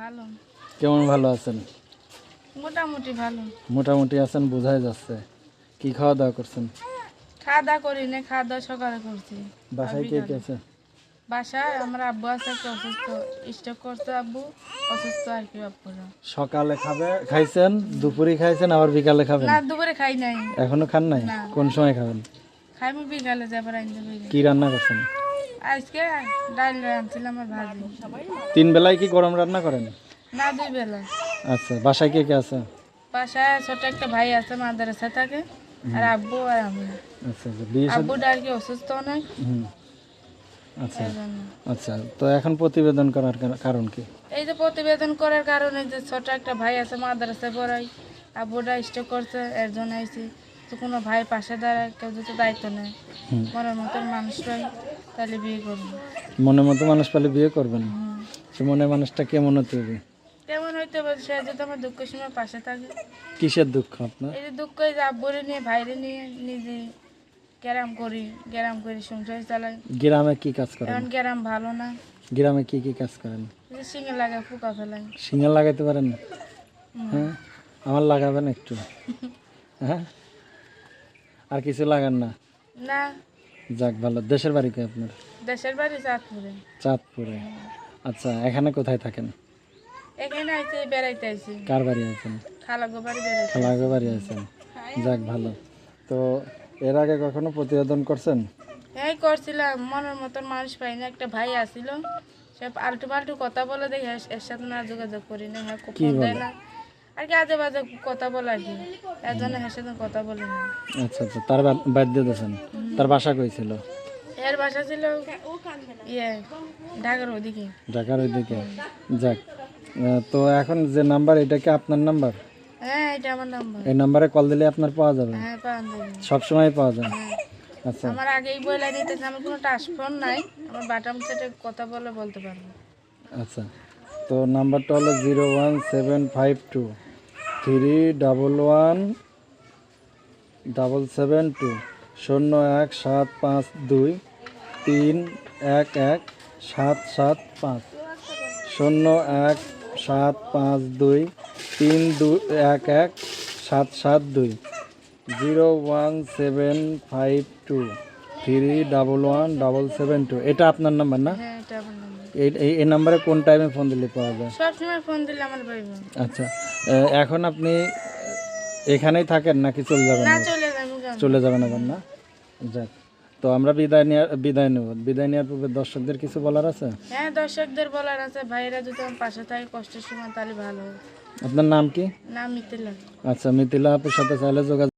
ভালো। কেমন ভালো আছেন? মোটামুটি ভালো। মোটামুটি আছেন বোঝাই যাচ্ছে। কি খাওয়া দাওয়া করছেন? খাওয়া দাওয়া করি না খাওয়া দাওয়া সকালে করছি। বাসায় কে কে আছে? বাসায় আমার আব্বু আছে একটা অসুস্থ স্টক করছে আব্বু। অসুস্থ আর কি আব্বুরা। সকালে খাবে খাইছেন দুপুরে খাইছেন আবার বিকালে খাবেন? না দুপুরে খাই নাই। এখনও খান নাই? কোন সময় খাবেন? খাই আমি বিকালে যাবার পারি কি রান্না করছেন? আজকে ডাল আনছিলাম আর ভাজি তিন বেলায় কি গরম রান্না করেন? না দুই বেলা আচ্ছা বাসায় কে কে আছে? বাসায় ছোট একটা ভাই আছে মাদ্রাসা থাকে আর আব্বু আর আমি আচ্ছা আচ্ছা বিয়ে আব্বুটা আর কি অসুস্থ অনেক আচ্ছা আচ্ছা তো এখন প্রতিবেদন করার কার- কারণ কি? এই যে প্রতিবেদন করার কারণে যে ছোট একটা ভাই আছে মাদ্রাসায় পড়াই আব্বুটা স্টক করছে এর জন্য আইসি তো কোনো ভাই পাশে দাঁড়ায় কেউ যদি দায়িত্ব নেয় মনের মতন মানুষ পাই তাহলে বিয়ে করব। মনের মতো মানুষ পেলে বিয়ে করবেন। সে মনে মানুষটা কেমন হতে হবে? কেমন হইতে সে যদি আমার দুঃখের সময় পাশে থাকে। কিসের দুঃখ আপনার? এই যে দুঃখ এই যে আব্বুরে নিয়ে ভাইরে নিয়ে নিজে গ্যারাম করি গ্যারাম করি সংসার চালাই। গ্রামে কি কাজ করেন? এখন গ্যারাম ভালো না। গ্রামে কি কি কাজ করেন? এই যে সিঙ্গে লাগে ফুকা ফেলাই। সিঙ্গেল লাগাইতে পারেন? হ্যাঁ? আমার লাগাবেন একটু। হ্যাঁ? আর কিছু লাগান না? না। যাক ভালো। দেশের বাড়ি কি আপনার? দেশের বাড়ি চাঁদপুরে। চাঁদপুরে। আচ্ছা এখানে কোথায় থাকেন? এখানে আইসি বেড়াইতে আইসি কার বাড়ি আছেন? খালাগো বাড়ি বেড়াইতে খালাগো বাড়ি আছেন? যাক ভালো। তো এর আগে কখনো প্রতিবেদন করছেন? এই করছিলাম মনের মতন মানুষ পাই না একটা ভাই আসিল সে আলটু পাল্টু কথা বলে দেখি এর- সাথে না যোগাযোগ করি না হ্যাঁ ফোন দেয়? না। আর কি আজে বাজে কথা বলে আর কি এর জন্য এর সাথে কথা বলি না। আচ্ছা আচ্ছা তার বাদ দিয়ে দিয়েছেন? তার বাসা কইছিল এর বাসা ছিল ইয়ে ঢাকার ওদিকে। ঢাকার ওইদিকে। যাক তো এখন যে নাম্বার এটা কি আপনার নাম্বার? হ্যাঁ এটা আমার নাম্বার। এই নাম্বারে কল দিলে আপনার পাওয়া যাবে? হ্যাঁ পান দেবেন সব সময় পাওয়া যাবে? আচ্ছা। আমার আগেই বলে দিতেছে আমার কোনো টাচফোন নাই আমার বাটাম সেটে কথা বলে বলতে পারব। আচ্ছা। তো নাম্বারটা হলো zero one seven five two three double one double seven two. শূন্য এক সাত পাঁচ দুই তিন এক এক সাত সাত পাঁচ শূন্য এক সাত পাঁচ দুই তিন দুই এক এক সাত সাত দুই zero one seven five two three double one double seven two এটা আপনার নাম্বার। না হ্যাঁ এই নাম্বারে কোন টাইমে ফোন দিলে পাওয়া যায়? সবসময় ফোন দিলে আমার আচ্ছা এখন আপনি এখানেই থাকেন নাকি চলে যাবেন? না চলে যাবে না চলে যাবেন আবার না? যাক। তো আমরা বিদায় নেওয়ার বিদায় নেব। বিদায় নেওয়ার পূর্বে দর্শকদের কিছু বলার আছে? হ্যাঁ দর্শকদের বলার আছে। ভাইরা যদি আমার পাশে থাকে কষ্টের সময় তাহলে ভালো হবে আপনার নাম কি? নাম মিতিলা আচ্ছা মিথিলা আপুর সাথে চাইলে যোগাযোগ